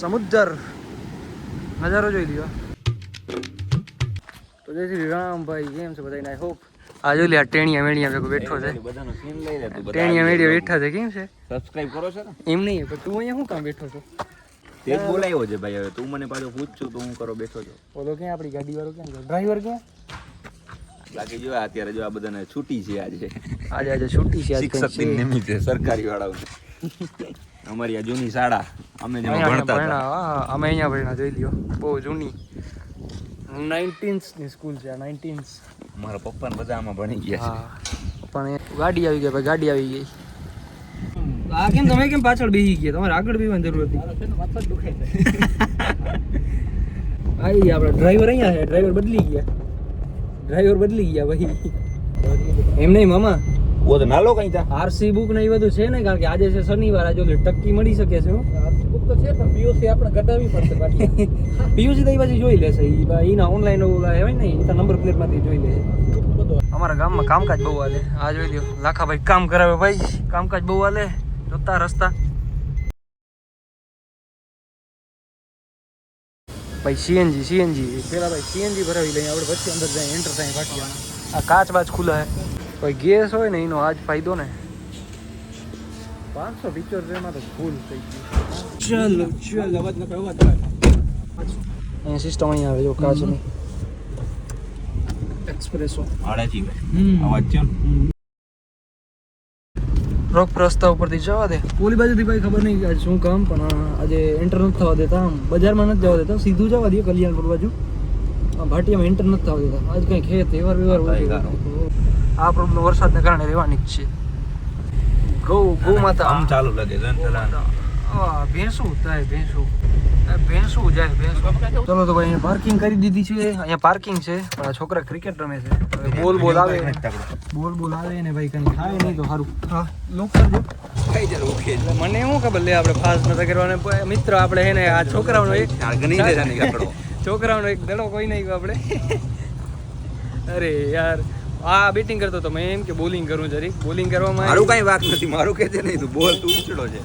સમુદ્ર. નજારો જોઈ લ્યો. તો જય શ્રી રામ ભાઈ કેમ છે બધાને આઈ હોપ આ જો લ્યા ટેણિયા ભેગો બેઠો છે. બધાનો સીન લઈ લે તું ટેણિયા મેણિયા બેઠા છે કેમ છે? સબસ્ક્રાઇબ કરો છો ને? એમ નહીં પણ તું અહીંયા શું કામ બેઠો છો? તે જ બોલાવ્યો છે ભાઈ હવે તું મને પાછો પૂછશું તો હું કરો બેઠો છો. બોલો ક્યાં આપણી ગાડી વાળો ક્યાં ડ્રાઈવર ક્યાં? બાકી જો અત્યારે જો આ બધાને છૂટી છે આજે. આજે આજે છૂટી છે શિક્ષક દિન છે. નિમિત્તે સરકારી વાળાઓ અમારી આ જૂની શાળા. અમે જેમાં ભણતા હતા. હા, અમે અહીંયા ભણ્યા જોઈ લ્યો. બહુ જૂની. નાઇન્ટીન્સની સ્કૂલ છે નાઇન્ટીન્સ મારા પપ્પા બધા આમાં ભણી ગયા હા પણ ગાડી આવી ગઈ ભાઈ ગાડી આવી ગઈ. આ કેમ તમે કેમ પાછળ બેસી ગયા? તમારે આગળ બેસવાની જરૂર હતી. આવી આપણે ડ્રાઈવર અહીંયા છે ડ્રાઈવર બદલી ગયા. ડ્રાઈવર બદલી ગયા ભાઈ. એમ નહીં મામા? છે ઓ તો નાલો કઈ તા. આરસી બુક ને એ બધું છે ને કારણ કે આજે છે શનિવાર આજે ઓલી ટક્કી મળી શકે છે બુક તો છે પણ પીયુસી આપણે કઢાવવી પડશે પીયુસી તો એ પછી જોઈ લેશે એના ઓનલાઈન ઓલા હોય ને એ નંબર પ્લેટમાંથી જોઈ લે. અમારા ગામમાં કામકાજ બહુ હાલે. આ જોઈ લ્યો લાખાભાઈ કામ કરાવે ભાઈ. કામકાજ બહુ હાલે. જોતા રસ્તા. ભાઈ સીએનજી સીએનજી પેલા ભાઈ સીએનજી ભરાવી લઈએ આપણે પછી અંદર જાય એન્ટર થાય ભાટિયા આ કાચ બાચ ખુલ્લા હે ભાઈ ગેસ હોય ને એનો આજ ફાયદો ને. પાંચસો પિક્ચર તો ફૂલ થઈ ગયું. ચલો ચલો અવાજ ન અવાજ અહીંયા સિસ્ટમ અહીંયા આવે જો કાચની. એક્સપ્રેસો આડાજી અવાજ છે? રોક રસ્તા ઉપરથી જવા દે. ઓલી બાજુથી ભાઈ ખબર નહીં આજે શું કામ પણ આજે એન્ટર નથી થવા દેતા આમ. બજારમાં નથી જવા દેતા સીધું જવા દે કલ્યાણપુર બાજુ. આ ભાટિયામાં એન્ટર નથી થવા દેતા. આજ કંઈ ખેત તહેવાર વ્યવહાર હોય. આ પ્રોબ્લેમ વરસાદને કારણે રહેવાની જ છે. ગૌ ગૌ માતા. આમ ચાલુ લાગે ભેંસું થાય ભેંસું. ભેંસું જાય ભેંસું. ચલો તો ભાઈ અહીંયા પાર્કિંગ કરી દીધી છે. અહીંયા પાર્કિંગ છે. પણ આ છોકરા ક્રિકેટ રમે છે. બોલ બોલ આવે. બોલ બોલ આવે ને ભાઈ કઈ થાય નહીં તો સારું. હા લોક જો ઓકે મને શું ખબર? લે આપણે ફાસ્ટ નતા કરવાને મિત્ર આપણે હે ને આ છોકરાઓનો એક છોકરાઓનો એક દડો કોઈ નહીં આપણે. અરે યાર. આ બેટિંગ કરતો તો મેં એમ કે બોલિંગ કરું જરી. બોલિંગ કરવામાં મારું કઈ વાક નથી. મારું કે છે નહીં તું બોલ તું ઉછળો છે.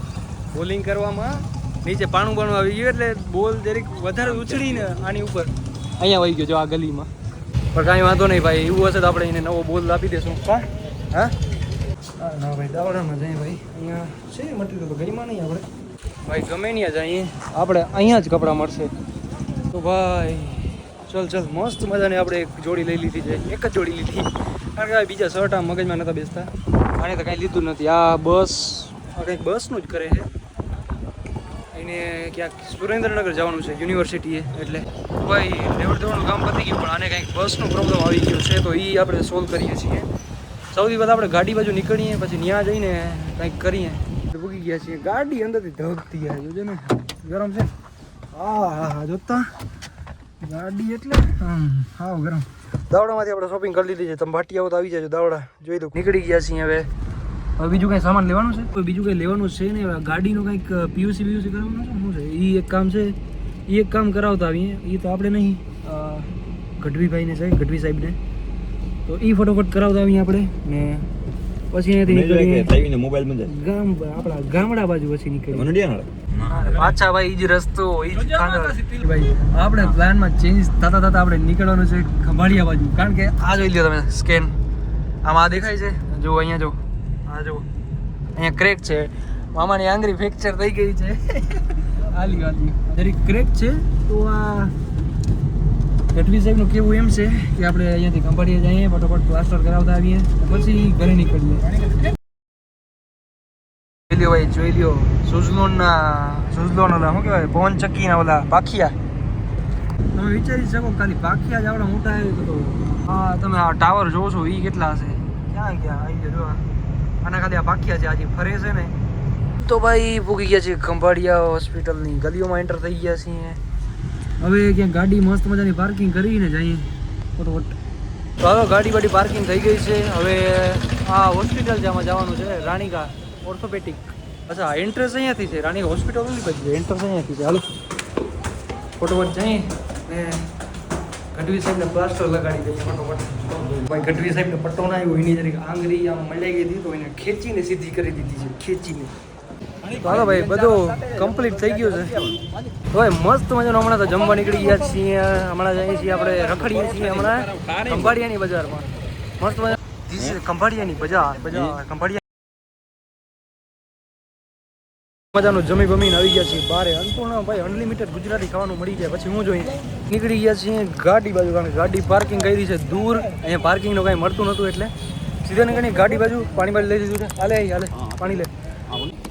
બોલિંગ કરવામાં નીચે પાણું પાણું આવી ગયું એટલે બોલ જરીક વધારે ઉછળીને આની ઉપર. અહીંયા વહી ગયો જો આ ગલીમાં. પણ કાંઈ વાંધો નહીં ભાઈ એવું હશે તો આપણે એને નવો બોલ આપી દેશું. હા હા? હા, ના ભાઈ દાવડામાં જઈએ ભાઈ. અહીંયા છે મટીરિયલ તો ગઈમાં નહીં આપણે. ભાઈ ગમે ત્યાં જઈએ. આપણે અહીંયા જ કપડાં મળશે. તો ભાઈ ચલ ચલ મસ્ત મજાની આપણે એક જોડી લઈ લીધી છે. એક જ જોડી લીધી. કારણ કે બીજા શર્ટ આમ મગજમાં નતા બેસતા. આને તો કાંઈ લીધું નથી. આ બસ. આ કંઈક બસનું જ કરે છે. એને ક્યાંક સુરેન્દ્રનગર જવાનું છે યુનિવર્સિટીએ એટલે. ભાઈ લેવડ દેવડનું કામ પતી ગયું પણ આને કંઈક બસનો પ્રોબ્લેમ આવી ગયો છે તો એ આપણે સોલ્વ કરીએ છીએ. સૌથી પહેલાં આપણે ગાડી બાજુ નીકળીએ પછી ત્યાં જઈને કંઈક કરીએ. ભૂગી ગયા છીએ. ગાડી અંદરથી ધગતી જાય જોજો ને. ગરમ છે. હા હા હા જોતા. ગાડી એટલે? હાવ ગરમ. દાવડામાંથી આપણે શોપિંગ કરી લીધી છે. તમે ભાટી આવો તો આવી જજો દાવડા. જોઈ દો નીકળી ગયા છીએ હવે. હવે બીજું કંઈ સામાન લેવાનું છે? કોઈ બીજું કંઈ લેવાનું છે ને ગાડીનું કંઈક પીયુસી પીયુસી કરવાનું છે? શું છે? એ એક કામ છે. એ એક કામ કરાવતા આવીએ. એ તો આપણે નહીં. ગઢવી ગઢવીભાઈને છે ગઢવી સાહેબને. તો એ ફટોફટ કરાવતા આવીએ આપણે ને પછી અહીંયાથી મોબાઈલમાં જાય ગામ આપણા ગામડા બાજુ પછી નીકળી પાછા ભાઈ ઈ જ રસ્તો ઈ જ ભાઈ આપણે પ્લાનમાં ચેન્જ થતા થતા આપણે નીકળવાનું છે ખંભાળિયા બાજુ. કારણ કે આ જોઈ લ્યો તમે સ્કેન આમાં આ દેખાય છે? જો અહીંયા જો આ જો અહીંયા ક્રેક છે. મામાની આંગળી ફ્રેક્ચર થઈ ગઈ છે. આલી આલી જરી ક્રેક છે તો આ ગઢવી સાહેબનું કેવું એમ છે કે આપણે અહીંયાથી ખંભાળીએ જઈએ, ફટોફટ પ્લાસ્ટર કરાવતા આવીએ પછી ઘરે નીકળીએ. લ્યો ભાઈ, જોઈ લ્યો. સુઝલોન ના સુઝલોન ઓલા શું કહેવાય પવન ચક્કી ઓલા પાખિયા. તમે વિચારી શકો ખાલી પાખિયા જ આવડા મોટા આવે તો હા, તમે આ ટાવર જોવો છો એ કેટલા હશે ક્યાં ક્યાં આવી ગયો. આના ખાલી આ પાખિયા છે, આજે ફરે છે ને. તો ભાઈ ભૂગી ગયા છે ખંભાળિયા હોસ્પિટલની, ગલીઓમાં એન્ટર થઈ ગયા છીએ. હવે ક્યાંક ગાડી મસ્ત મજાની પાર્કિંગ કરીને જઈએ ફટોફટ. તો હવે ગાડી બાડી પાર્કિંગ થઈ ગઈ છે. હવે આ હોસ્પિટલ જેમાં જવાનું છે. રાણીકા ઓર્થોપેટિક અચ્છા એન્ટ્રન્સ અહીંયાથી છે. રાણી હોસ્પિટલ ઓલી પછી? એન્ટ્રન્સ અહીંયાથી છે. હાલો. ફટોફટ જઈએ ને ગઢવી સાહેબને પ્લાસ્ટર લગાડી દઈએ ફટોફટ. ભાઈ, ગઢવી સાહેબને પટ્ટો ના આવ્યો. એની જરીક આંગળી આમ મળી ગઈ હતી તો એને ખેંચીને સીધી કરી દીધી છે. ખેંચીને. હાલો ભાઈ, બધું કમ્પ્લીટ થઈ ગયું છે. ભાઈ મસ્ત મજાનું હમણાં તો જમવા નીકળી ગયા છીએ. હમણાં જઈએ છીએ આપણે, રખડીએ છીએ હમણાં, ખંભાળિયાની બજારમાં. મસ્ત મજા ખંભાળિયાની બજાર બજાર, ખંભાળિયા મજાનું જમી બમીને આવી ગયા છીએ બારે. અન્નપૂર્ણ ભાઈ અનલિમિટેડ ગુજરાતી ખાવાનું મળી જાય પછી હું જોઈ, નીકળી ગયા છીએ ગાડી બાજુ, કારણ કે ગાડી પાર્કિંગ કરી છે દૂર. અહીંયા પાર્કિંગનું કાંઈ મળતું નહોતું એટલે સીધા નીકળી ગાડી બાજુ પાણી બાજુ લઈ દીધું છે હાલે હાલે, પાણી લે.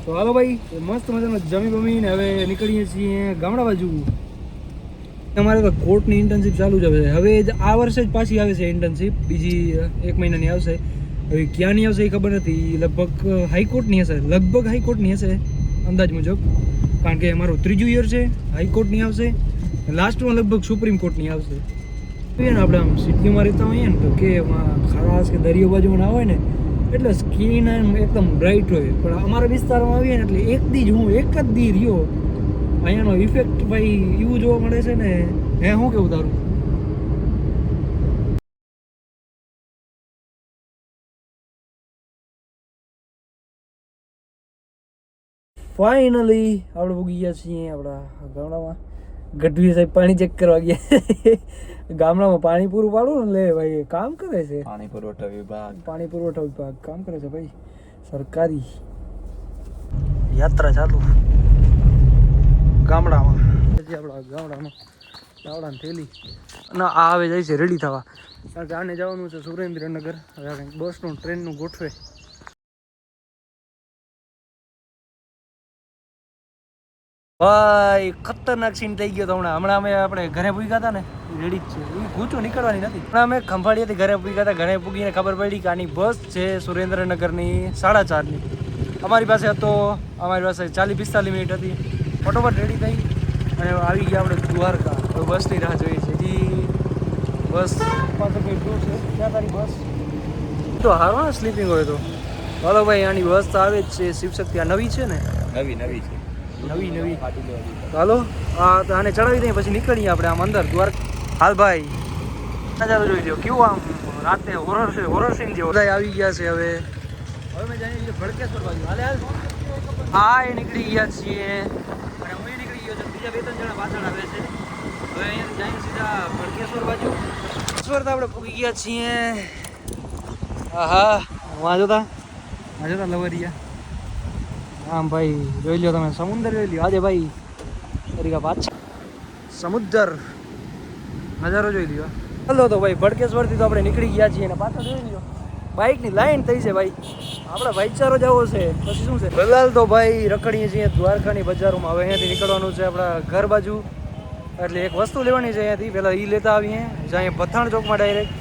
તો હાલો ભાઈ, મસ્ત મજાનો જમી બમીને હવે નીકળીએ છીએ ગામડા બાજુ અમારે તો કોર્ટની ઇન્ટર્નશિપ ચાલુ જ છે હવે આ વર્ષે જ પાછી આવે છે ઇન્ટર્નશિપ બીજી એક મહિનાની આવશે. હવે ક્યાંની આવશે એ ખબર નથી. લગભગ હાઈકોર્ટની હશે. લગભગ હાઈકોર્ટની હશે, અંદાજ મુજબ. કારણ કે અમારું ત્રીજું યર છે, હાઈકોર્ટની આવશે. લાસ્ટમાં લગભગ સુપ્રીમ કોર્ટની આવશે. જોઈએ ને આપણે આમ સિટીમાં રહેતા હોઈએ ને તો કે એમાં ખાસ કે દરિયો બાજુમાં ના હોય ને એટલે સ્કીન એકદમ બ્રાઇટ હોય. પણ અમારા વિસ્તારમાં આવીએ ને એટલે એક દી જ હું એક જ દી રહ્યો. અહીંયાનો ઇફેક્ટ ભાઈ એવું જોવા મળે છે ને. હે, હું કેવું તારું? ફાઇનલી આપણે પૂગી ગયા છીએ આપણા ગામડામાં. ગઢવી સાહેબ પાણી ચેક કરવા ગયા. ગામડામાં પાણી પૂરું પાડું ને લે ભાઈ કામ કરે છે. પાણી પુરવઠા વિભાગ. પાણી પુરવઠા વિભાગ કામ કરે છે ભાઈ. સરકારી. યાત્રા ચાલુ. ગામડામાં. પછી આપણા ગામડામાં ગામડાની થેલી. ના આ હવે જાય છે રેડી થવા. કારણ કે આને જવાનું છે સુરેન્દ્રનગર. હવે કંઈક બસનું ટ્રેનનું ગોઠવે. ભાઈ ખતરનાક સીન થઈ ગયો તો હમણાં. હમણાં અમે આપણે ઘરે પૂગ્યા હતા ને? રેડી જ છે. એ ગૂંચું નીકળવાની નથી. હમણાં અમે ખંભાળીએથી ઘરે પૂગ્યા હતા. ઘરે પૂગીને ખબર પડી કે આની બસ છે સુરેન્દ્રનગરની સાડા ચારની. અમારી પાસે હતો અમારી પાસે ચાલીસ પિસ્તાલીસ મિનિટ હતી. ફટોફટ રેડી થઈ અને આવી ગયા આપણે દ્વારકા. હવે બસની રાહ જોઈએ છે. હજી બસ. પાસે કંઈ દૂર છે. ક્યાં તારી બસ? તો હારો ને સ્લીપિંગ હોય તો. હલો ભાઈ આની બસ તો આવે જ છે. શિવશક્તિ આ નવી છે ને? નવી નવી છે. નવી નવી. હાલો આને ચડાવી દઈએ પછી નીકળીએ આપણે આમ અંદર દ્વાર હાલ ભાઈ. નજારો જોઈ લો કેવું આમ રાતે હોરર છે હોરર સીન જેવો. બધા આવી ગયા છે હવે. હવે મેં જાણી લીધું ભડકેશ્વર બાજુ. હાલે હાલ. હા એ નીકળી ગયા છીએ. અને હું નીકળી ગયો છું. બીજા બે ત્રણ જણા પાછળ આવે છે. હવે અહીંયા જઈને સીધા ભડકેશ્વર બાજુ. ભડકેશ્વર તો આપણે પૂગી ગયા છીએ. આહા વાંચો તા વાંચો તા લવરિયા. આમ ભાઈ જોઈ લ્યો તમે સમુદ્ર જોઈ લ્યો. આજે ભાઈ તરીકા પાછા. સમુદ્ર નજારો જોઈ લ્યો. ચાલો તો ભાઈ ભડકેશ્વરથી તો આપણે નીકળી ગયા છીએ અને પાછા જોઈ લ્યો. બાઇકની લાઈન થઈ છે ભાઈ. આપણે ભાઈચારો જવો છે. પછી શું છે? બલાલ તો ભાઈ રખડીએ છીએ દ્વારકાની બજારોમાં. હવે અહીંયાથી નીકળવાનું છે આપણા ઘર બાજુ. એટલે એક વસ્તુ લેવાની છે અહીંયાથી. પહેલાં એ લેતા આવીએ. જ્યાં પથાણ ચોકમાં ડાયરેક્ટ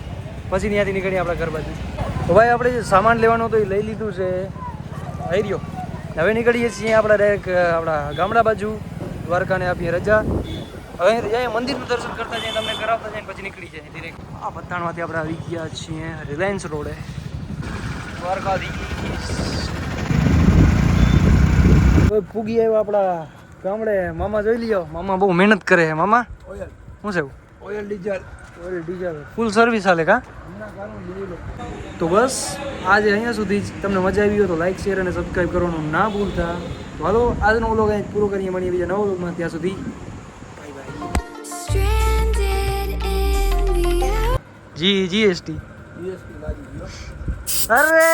પછી ત્યાંથી નીકળીએ આપણા ઘર બાજુ. તો ભાઈ આપણે જે સામાન લેવાનો હતો એ લઈ લીધું છે. આવી રહ્યો હવે નીકળીએ છીએ આપણા ડાયરેક્ટ આપણા ગામડા બાજુ દ્વારકાને આપીએ રજા. હવે જાય મંદિરનું દર્શન કરતા જઈએ તમને કરાવતા જઈએ પછી નીકળી જાય ધીરે આ પથાણમાંથી આપણે આવી ગયા છીએ રિલાયન્સ રોડે દ્વારકાધીશ પૂગી આવ્યો આપણા ગામડે. મામા જોઈ લ્યો મામા બહુ મહેનત કરે છે મામા. શું છે oil diesel oil diesel. Full service હાલે કા? તો બસ આજે અહીંયા સુધી જ તમને મજા આવી હોય તો લાઈક શેર અને સબસ્ક્રાઈબ કરવાનું ના ભૂલતા. તો હાલો આજનો વ્લોગ અહીં પૂરો કરીએ મળીએ બીજા નવો વ્લોગમાં ત્યાં સુધી જી જીએસટી જીએસટી લાગી ગયો અરે.